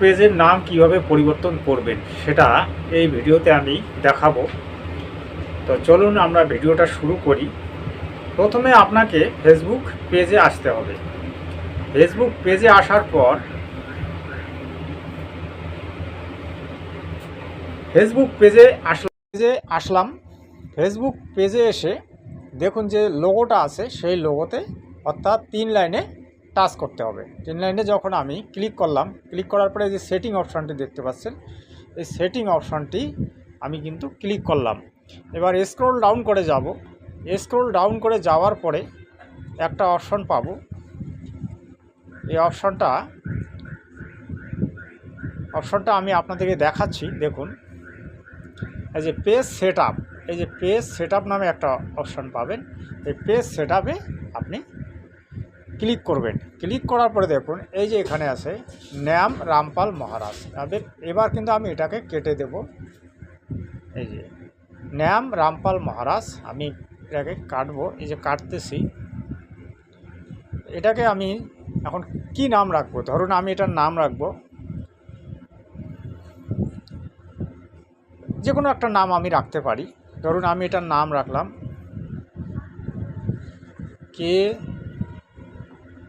পেজের নাম কীভাবে পরিবর্তন করবেন সেটা এই ভিডিওতে আমি দেখাবো। তো চলুন আমরা ভিডিওটা শুরু করি। প্রথমে আপনাকে ফেসবুক পেজে আসতে হবে। ফেসবুক পেজে আসার পর ফেসবুক পেজে আসলাম। পেজে আসলাম। ফেসবুক পেজে এসে দেখুন যে লোগোটা আছে, সেই লোগোতে অর্থাৎ তিন লাইনে টাচ করতে হবে। তিন লাইনে যখন আমি ক্লিক করলাম, ক্লিক করার পরে যে সেটিং অপশানটি দেখতে পাচ্ছেন, এই সেটিং অপশানটি আমি কিন্তু ক্লিক করলাম। এবার স্ক্রোল ডাউন করে যাব। স্ক্রোল ডাউন করে যাওয়ার পরে একটা অপশন পাবো। এই অপশনটা অপশনটা আমি আপনাদেরকে দেখাচ্ছি, দেখুন। এই যে পেজ সেট এই যে পেজ সেট নামে একটা অপশন পাবেন। এই পেজ সেট আপনি ক্লিক করবেন। ক্লিক করার পরে দেখুন, এই যে এখানে আছে ন্যাম রামপাল মহারাজ। এবার এবার কিন্তু আমি এটাকে কেটে দেব। এই যে ন্যাম রামপাল মহারাজ, আমি এটাকে কাটবো, এই যে কাটতেছি। এটাকে আমি এখন কি নাম রাখব? ধরুন আমি এটার নাম রাখব। যে কোনো একটা নাম আমি রাখতে পারি। ধরুন আমি এটার নাম রাখলাম। K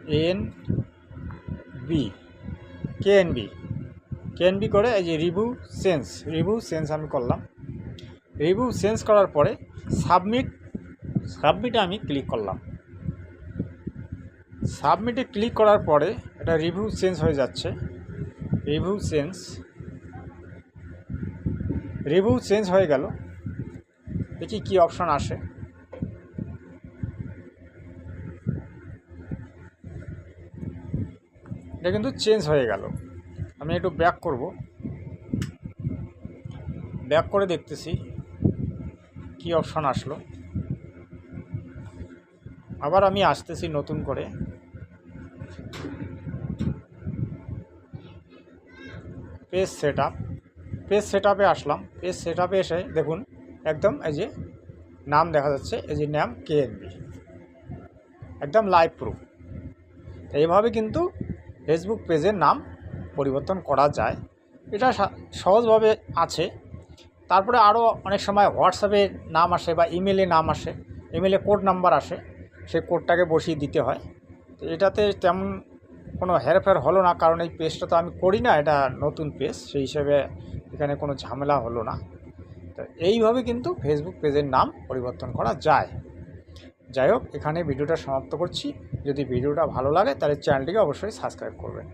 N B K N B K N B করে এই যে রিভিউ সেন্স রিভিউ সেন্স আমি করলাম। রিভিউ সেন্স করার পরে সাবমিট সাবমিটে আমি ক্লিক করলাম। সাবমিটে ক্লিক করার পরে এটা রিভিউ চেঞ্জ হয়ে যাচ্ছে। রিভিউ চেঞ্জ রিভিউ চেঞ্জ হয়ে গেল। দেখি কি অপশন আসে। এটা কিন্তু চেঞ্জ হয়ে গেল। আমি একটু ব্যাক করব। ব্যাক করে দেখতেছি কি অপশন আসলো। আবার আমি আসতেছি নতুন করে। Page set up page set আপে আসলাম। পেজ সেট আপে এসে দেখুন, একদম এই যে নাম দেখা যাচ্ছে, এই যে নাম কেএনবি একদম লাইভ প্রুফ এইভাবে কিন্তু ফেসবুক পেজের নাম পরিবর্তন করা যায়। এটা সহজভাবে আছে। তারপরে আরও অনেক সময় হোয়াটসঅ্যাপে নাম আসে বা ইমেলে নাম আসে। ইমেলে কোড নাম্বার আসে। সেই কোডটাকে বসিয়ে দিতে হয়। তো এটাতে তেমন কোনো হেরফের হলো না, কারণ এই পেজটা তো আমি করি না, এটা নতুন পেজ সেই হিসেবে এখানে কোনো ঝামেলা হলো না। তো এইভাবে কিন্তু ফেসবুক পেজের নাম পরিবর্তন করা যায়। যাই হোক এখানে ভিডিওটা সমাপ্ত করছি। যদি ভিডিওটা ভালো লাগে, তাহলে চ্যানেলটিকে অবশ্যই সাবস্ক্রাইব করবেন।